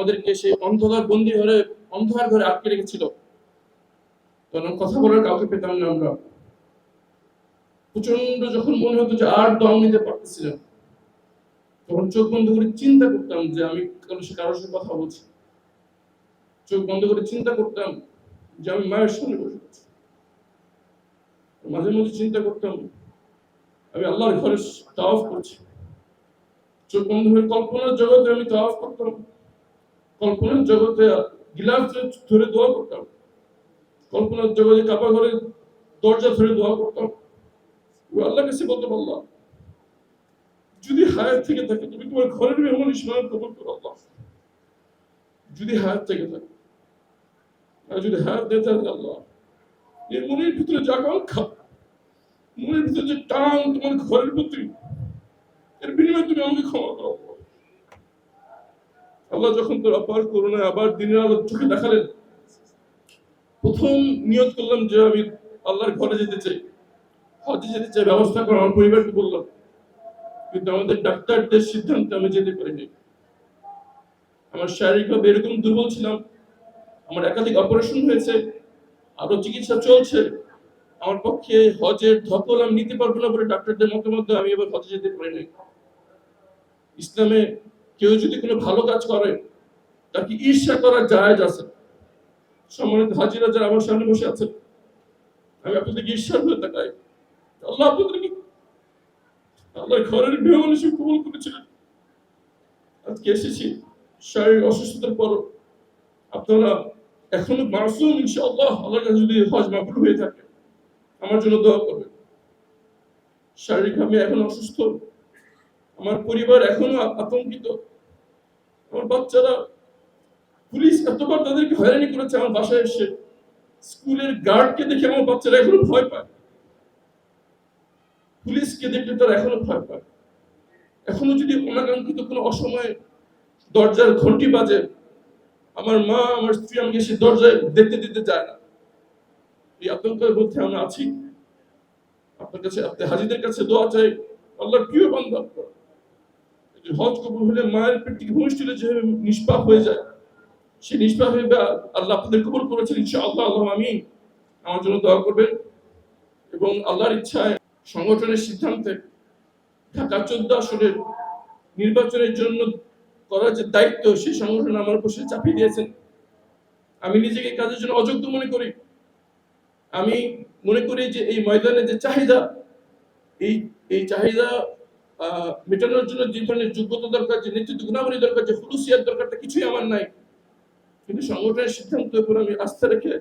আমাদেরকে সেই অন্ধকার বন্দী ঘরে, অন্ধকার ঘরে আটকে রেখেছিল। তখন কথা বলার কাউকে পেতাম না আমরা। প্রচণ্ড যখন মনে হতো যে আর দম নিতে পারতেছি না, তখন চোখ বন্ধ করে চিন্তা করতাম যে আমি কারোর সাথে কথা বলছি। চোখ বন্ধ করে চিন্তা করতাম যে আমি মায়ের সামনে বসে আছি। মাঝে মধ্যে চিন্তা করতাম, আমি আল্লাহর ঘরে তাওয়াফ করছি। চোখ বন্ধ করে কল্পনার জগতে আমি তাওয়াফ করতাম। কল্পনার জগতে গিলাস ধরে দোয়া করতাম। কল্পনার জগতে কাপা ঘরে দরজা ধরে দোয়া করতাম। আল্লাহ কাছে বলতে পারলাম যদি হায়াত থেকে থাকে, তুমি তোমার ঘরের মেহমান ইসলাম কবুল করো আল্লাহ। যদি হায়াত থেকে থাকে, আর যদি হায়াত দিয়ে থাকে আল্লাহ এর মনের ভিতরে যে আকাঙ্ক্ষা, মনের ভিতরে যে টান তোমার ঘরের প্রতি, এর বিনিময়ে তুমি আমাকে ক্ষমা করো আল্লাহ। যখন তোর আবার করোনা আবার দিনের আলো চোখে দেখালেন, প্রথম নিয়ত করলাম যে আমি আল্লাহর ঘরে যেতে চাই। হজে যেতে চাই, ব্যবস্থা করে আমার পরিবারকে বললাম। কিন্তু আমাদের ডাক্তারদের সিদ্ধান্তে আমি যেতে পারিনি। আমার শারীরিকভাবে এরকম দুর্বল ছিলাম। আমার একাধিক অপারেশন হয়েছে আরও চিকিৎসা চলছে। আমার পক্ষে হজের ধকল আমি নিতে পারব না বলে ডাক্তারদের মতামত আমি এবার হজে যেতে পারিনি। ইসলামে কেউ যদি কোনো ভালো কাজ করে তাকে ঈর্ষা করা জায়েজ আছে? সম্মানিত হাজিরা যারা আমার সামনে বসে আছেন, আমি আপনাদেরকে ঈর্ষার হয়ে তাকাই? আল্লাহ আপনাদেরকে আল্লাহ ঘরের মেহমান হিসেবে কবুল করেছিলেন আজকে এসেছি, শারীরিক অসুস্থতার পর আপনারা এখনও মাসুম, ইনশাআল্লাহ, আল্লাহর কাছে যদি হজ মাকবুল হয়ে থাকে, আমার জন্য দোয়া করবেন। শারীরিক আমি এখন অসুস্থ। আমার পরিবার এখনও আতঙ্কিত। আমার বাচ্চারা পুলিশ এতবার তাদেরকে হয়রানি করেছে, আমার বাসায় এসে স্কুলের গার্ডকে দেখে আমার বাচ্চারা এখনও ভয় পায়। পুলিশকে দেখলে তারা এখনও ভয় পায়। এখনও যদি অনাকাঙ্ক্ষিত কোনো অসময়ে দরজার ঘন্টি বাজে, আমার মা, আমার স্ত্রী আমাকে সে দরজায় দেখতে দিতে চায় না। এই আতঙ্কের মধ্যে আমরা আছি। আপনার কাছে আপনি হাজিদের কাছে দোয়া চাই। আল্লাহ প্রিয় বান্ধব হজ কবুল হলে মায়ের পেট থেকে যেভাবে নিষ্পাপ হয়ে যায়? সে নিষ্পাপ হয়ে আল্লাহ আপনাদের কবুল করেছেন, ইনশাআল্লাহ, আল্লাহ আল্লাহ আমি আমার জন্য দোয়া করবেন এবং আল্লাহর ইচ্ছায় সংগঠনের সিদ্ধান্তে ঢাকা চোদ্দ আসনের নির্বাচনের জন্য করার যে দায়িত্ব, সেই সংগঠন আমার উপর সে চাপিয়ে দিয়েছেন। আমি নিজেকে কাজের জন্য অযোগ্য মনে করি। আমি মনে করি যে এই ময়দানে যে চাহিদা, এই এই চাহিদা মেটানোর জন্য যে ধরনের যোগ্যতা দরকার, যে নেতৃত্ব গুণাবলী দরকার, যে হুলুসিয়ার দরকারটা কিছুই আমার নাই। কিন্তু সংগঠনের সিদ্ধান্তের উপর আমি আস্থা রেখে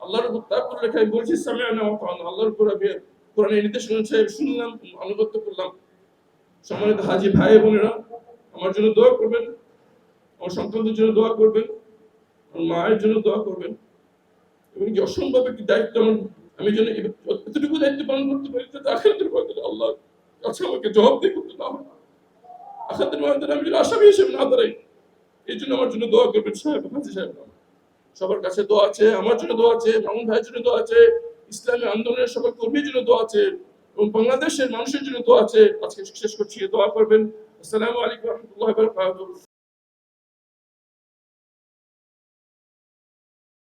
আল্লাহর উপর তারপর রেখে আমি বলছি সামনে আনা আল্লাহর উপর আমি কোরআনের নির্দেশনা সাহেব শুনলাম, আনুগত্য করলাম। সম্মানিত হাজি ভাই বোনেরা, আমার জন্য দোয়া করবেন, আমার সন্তানদের জন্য দোয়া করবেন, আমার মায়ের জন্য দোয়া করবেন। এবং যে অসম্ভব একটি দায়িত্ব আমার, আমি যেন এতটুকু দায়িত্ব পালন করতে পারি যাতে আখেরাতের আল্লাহ করতে না হয়। আমি আসামি হিসেবে না দাঁড়াই, এই জন্য আমার জন্য দোয়া করবেন সাহেব, হাজি সাহেব। সবার কাছে দোয়া আছে, আমার জন্য দোয়া আছে, মামুন ভাইয়ের জন্য দোয়া আছে, ইসলামী আন্দোলনের সকল কর্মীর জন্য দোয়া আছে এবং বাংলাদেশের মানুষের জন্য দোয়া আছে। আজকে শেষ করছি, দোয়া করবেন। আসসালামু আলাইকুম রহমতুল্লাহ